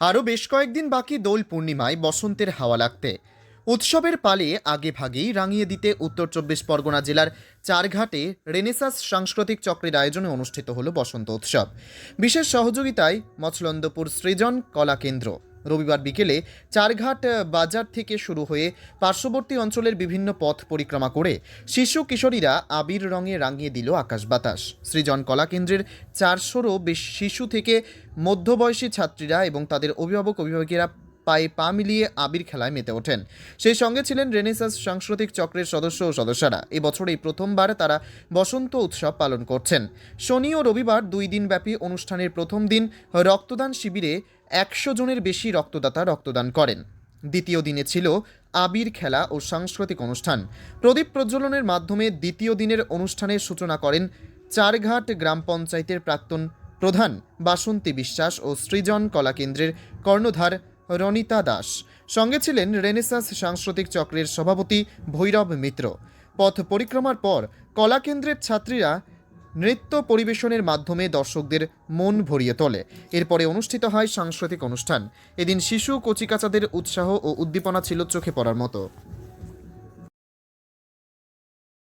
আরও বেশ কয়েকদিন বাকি দোল পূর্ণিমায় বসন্তের হাওয়া লাগতে। উৎসবের পালে আগে ভাগেই রাঙিয়ে দিতে উত্তর চব্বিশ পরগনা জেলার চারঘাটে রেনেসাস সাংস্কৃতিক চক্রের আয়োজনে অনুষ্ঠিত হলো বসন্ত উৎসব। বিশেষ সহযোগিতায় মছলন্দপুর সৃজন কলা কেন্দ্র। রবিবার বিকেলে চারঘাট বাজার থেকে শুরু হয়ে পার্শ্ববর্তী অঞ্চলের বিভিন্ন পথ পরিক্রমা করে শিশু কিশোরীরা আবির রঙে রাঙিয়ে দিল আকাশ বাতাস। সৃজন কলা কেন্দ্রের চারশোরও বেশ শিশু থেকে মধ্যবয়সী ছাত্রীরা এবং তাদের অভিভাবক অভিভাবকেরা পায়ে পা মিলিয়ে আবির খেলায় মেতে ওঠেন। সেই সঙ্গে ছিলেন রেনেসাস সাংস্কৃতিক চক্রের সদস্য ও সদস্যরা। এবছর এই প্রথমবার তারা বসন্ত উৎসব পালন করছেন। শনি ও রবিবার দুই দিনব্যাপী অনুষ্ঠানের প্রথম দিন রক্তদান শিবিরে একশো জনের বেশি রক্তদাতা রক্তদান করেন। দ্বিতীয় দিনে ছিল আবির খেলা ও সাংস্কৃতিক অনুষ্ঠান। প্রদীপ প্রজ্বলনের মাধ্যমে দ্বিতীয় দিনের অনুষ্ঠানের সূচনা করেন চারঘাট গ্রাম পঞ্চায়েতের প্রাক্তন প্রধান বাসন্তী বিশ্বাস ও সৃজন কলা কেন্দ্রের কর্ণধার রনিতা দাস। সঙ্গে ছিলেন রেনেসাস সাংস্কৃতিক চক্রের সভাপতি ভৈরব মিত্র। পথ পরিক্রমার পর কলাকেন্দ্রের ছাত্রীরা নৃত্য পরিবেশনের মাধ্যমে দর্শকদের মন ভরিয়ে তোলে। এরপরে অনুষ্ঠিত হয় সাংস্কৃতিক অনুষ্ঠান। এদিন শিশু কচিকাচাদের উৎসাহ ও উদ্দীপনা ছিল চোখে পড়ার মতো।